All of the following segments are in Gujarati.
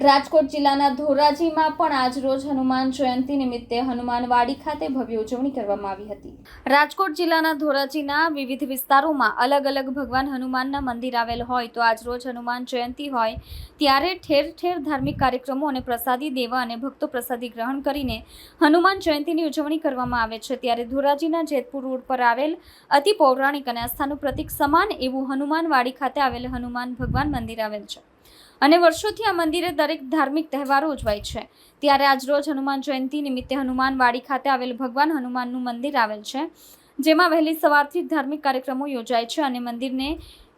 રાજકોટ જિલ્લાના ધોરાજીમાં પણ આજ રોજ હનુમાન જયંતિ નિમિત્તે હનુમાનવાડી ખાતે ભવ્ય ઉજવણી કરવામાં આવી હતી. રાજકોટ જિલ્લાના ધોરાજીના વિવિધ વિસ્તારોમાં અલગ અલગ ભગવાન હનુમાનના મંદિર આવેલ હોય તો આજ રોજ હનુમાન જયંતિ હોય ત્યારે ઠેર ઠેર ધાર્મિક કાર્યક્રમો અને પ્રસાદી દેવા અને ભક્તો પ્રસાદી ગ્રહણ કરીને હનુમાન જયંતિની ઉજવણી કરવામાં આવે છે. ત્યારે ધોરાજીના જેતપુર રોડ પર આવેલ અતિ પૌરાણિક અને આસ્થાનું પ્રતીક સમાન એવું હનુમાનવાડી ખાતે આવેલ હનુમાન ભગવાન મંદિર આવેલ છે. અને વર્ષોથી આ મંદિરે દરેક ધાર્મિક તહેવારો ઉજવાય છે. ત્યારે આજરોજ હનુમાન જયંતિ નિમિત્તે હનુમાનવાડી ખાતે આવેલ ભગવાન હનુમાનનું મંદિર આવેલ છે, જેમાં વહેલી સવારથી ધાર્મિક કાર્યક્રમો યોજાય છે અને મંદિરને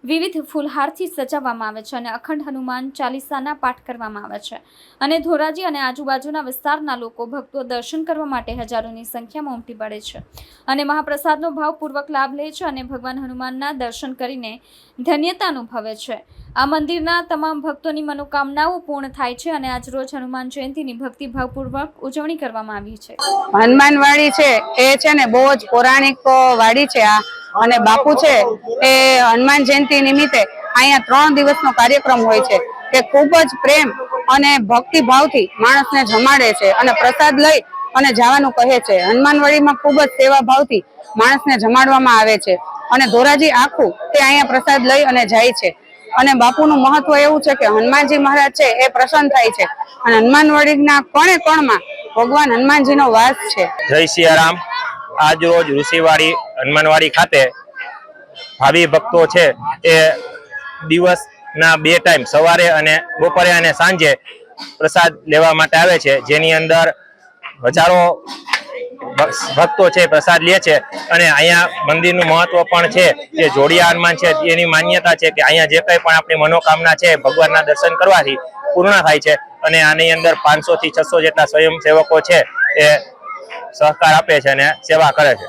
વિવિધ ફૂલહારથી સજાવવામાં આવે છે અને અખંડ હનુમાન ચાલીસાના પાઠ કરવામાં આવે છે. અને ધોરાજી અને આજુબાજુના વિસ્તારના લોકો ભક્તો દર્શન કરવા માટે હજારોની સંખ્યામાં ઉમટી પડે છે. અને મહાપ્રસાદનો ભાવપૂર્વક લાભ લે છે અને ભગવાન હનુમાનના દર્શન કરીને ધન્યતા અનુભવે છે. આ મંદિરના તમામ ભક્તોની મનોકામનાઓ પૂર્ણ થાય છે અને આજ રોજ હનુમાન જયંતિની ભક્તિભાવપૂર્વક ઉજવણી કરવામાં આવી છે. હનુમાન વાડી છે, એ છે ને બહુ જ પૌરાણિક વાડી છે આ. અને બાપુ છે એ હનુમાન જયંતિ નિમિત્તે અહીંયા ત્રણ દિવસનો કાર્યક્રમ હોય છે કે ખૂબ જ પ્રેમ અને ભક્તિ માણસને જમાડે છે અને પ્રસાદ લઈ અને જવાનું કહે છે. હનુમાનવાડીમાં ખૂબ જ સેવા ભાવથી માણસને જમાડવામાં આવે છે અને ધોરાજી આખું તે અહીંયા પ્રસાદ લઈ અને જાય છે. અને બાપુનું મહત્વ એવું છે કે હનુમાનજી મહારાજ છે એ પ્રસન્ન થાય છે અને હનુમાનવાડીના કોણે કોણમાં ભગવાન હનુમાનજીનો વાસ છે. જય સિયારામ. આજ રોજ ઋષિવાડી હનુમાનવાડી ખાતે ભાવિ ભક્તો છે એ દિવસના બે ટાઈમ સવારે અને બપોરે અને સાંજે પ્રસાદ લેવા માટે આવે છે. જેની અંદર હજારો ભક્તો છે, પ્રસાદ લે છે અને અહીંયા મંદિરનું મહત્વ પણ છે. જે જોડિયા હનુમાન છે, એની માન્યતા છે કે અહીંયા જે કંઈ પણ આપણી મનોકામના છે, ભગવાનના દર્શન કરવાથી પૂર્ણ થાય છે અને આની અંદર પાંચસો થી છસો જેટલા સ્વયંસેવકો છે એ સહકાર આપે છે અને સેવા કરે છે.